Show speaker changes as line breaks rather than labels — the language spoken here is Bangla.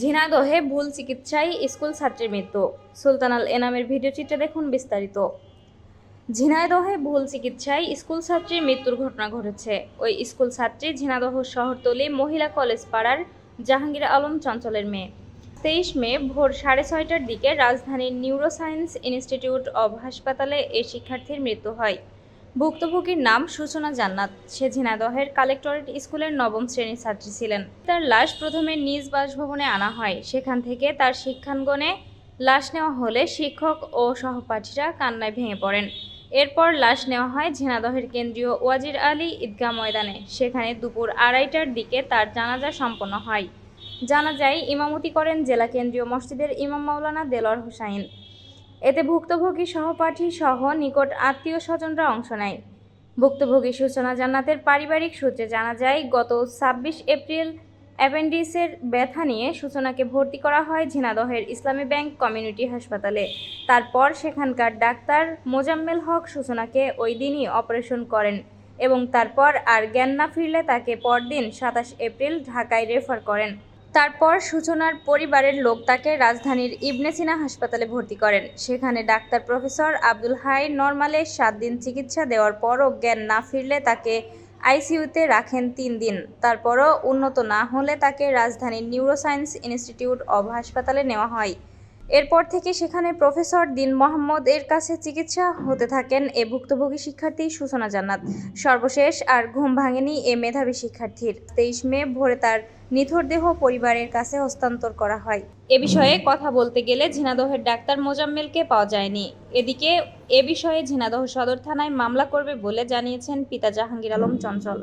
ঝিনাইদহে ভুল চিকিৎসায় স্কুল ছাত্রীর মৃত্যু। সুলতানাল এনামের ভিডিও চিত্রে দেখুন বিস্তারিত। ঝিনাইদহে ভুল চিকিৎসায় স্কুল ছাত্রীর মৃত্যুর ঘটনা ঘটেছে। ওই স্কুল ছাত্রী ঝিনাদহ শহরতলি মহিলা কলেজ পাড়ার জাহাঙ্গীর আলম চঞ্চলের মেয়ে। তেইশ মে ভোর সাড়ে ছয়টার দিকে রাজধানীর নিউরোসায়েন্স ইনস্টিটিউট অব হাসপাতালে এই শিক্ষার্থীর মৃত্যু হয়। ভুক্তভোগীর নাম সূচনা জান্নাত। সে ঝিনাইদহের কালেক্টরেট স্কুলের নবম শ্রেণির ছাত্রী ছিলেন। তার লাশ প্রথমে নিজ বাসভবনে আনা হয়। সেখান থেকে তার শিক্ষাঙ্গনে লাশ নেওয়া হলে শিক্ষক ও সহপাঠীরা কান্নায় ভেঙে পড়েন। এরপর লাশ নেওয়া হয় ঝিনাদহের কেন্দ্রীয় ওয়াজির আলী ঈদগাহ ময়দানে। সেখানে দুপুর আড়াইটার দিকে তার জানাজা সম্পন্ন হয়। জানা যায়, ইমামতি করেন জেলা কেন্দ্রীয় মসজিদের ইমাম মাওলানা দেলোয়ার হোসাইন। এতে ভুক্তভোগী সহপাঠী সহ নিকট আত্মীয় স্বজনরা অংশ নেয়। ভুক্তভোগী সূচনা জান্নাতের পারিবারিক সূত্রে জানা যায়, গত ছাব্বিশ এপ্রিল অ্যাপেন্ডিসের ব্যথা নিয়ে সূচনাকে ভর্তি করা হয় ঝিনাদহের ইসলামী ব্যাংক কমিউনিটি হাসপাতালে। তারপর সেখানকার ডাক্তার মোজাম্মেল হক সূচনাকে ওই দিনই অপারেশন করেন এবং তারপর আর জ্ঞান না ফিরলে তাকে পরদিন সাতাশ এপ্রিল ঢাকায় রেফার করেন। তারপর সূচনার পরিবারের লোক তাকে রাজধানীর ইবনে সিনা হাসপাতালে ভর্তি করেন। সেখানে ডাক্তার প্রফেসর আব্দুল হাই নর্মালে সাত দিন চিকিৎসা দেওয়ার পরও জ্ঞান না ফিরলে তাকে আইসিইউতে রাখেন তিন দিন। তারপরও উন্নত না হলে তাকে রাজধানীর নিউরোসায়েন্স ইনস্টিটিউট অব হাসপাতালে নেওয়া হয়। এরপর থেকে সেখানে প্রফেসর দিন মোহাম্মদ এর কাছে চিকিৎসা হতে থাকেন এ ভুক্তভোগী শিক্ষার্থী সূচনা জান্নাত। সর্বশেষ আর ঘুম ভাঙেনি এ মেধাবী শিক্ষার্থীর। তেইশ মে ভোরে তার নিথর দেহ পরিবারের কাছে হস্তান্তর করা হয়। এ বিষয়ে কথা বলতে গেলে ঝিনাদহের ডাক্তার মোজাম্মেলকে পাওয়া যায়নি। এদিকে এ বিষয়ে ঝিনাদহ সদর থানায় মামলা করবে বলে জানিয়েছেন পিতা জাহাঙ্গীর আলম চঞ্চল।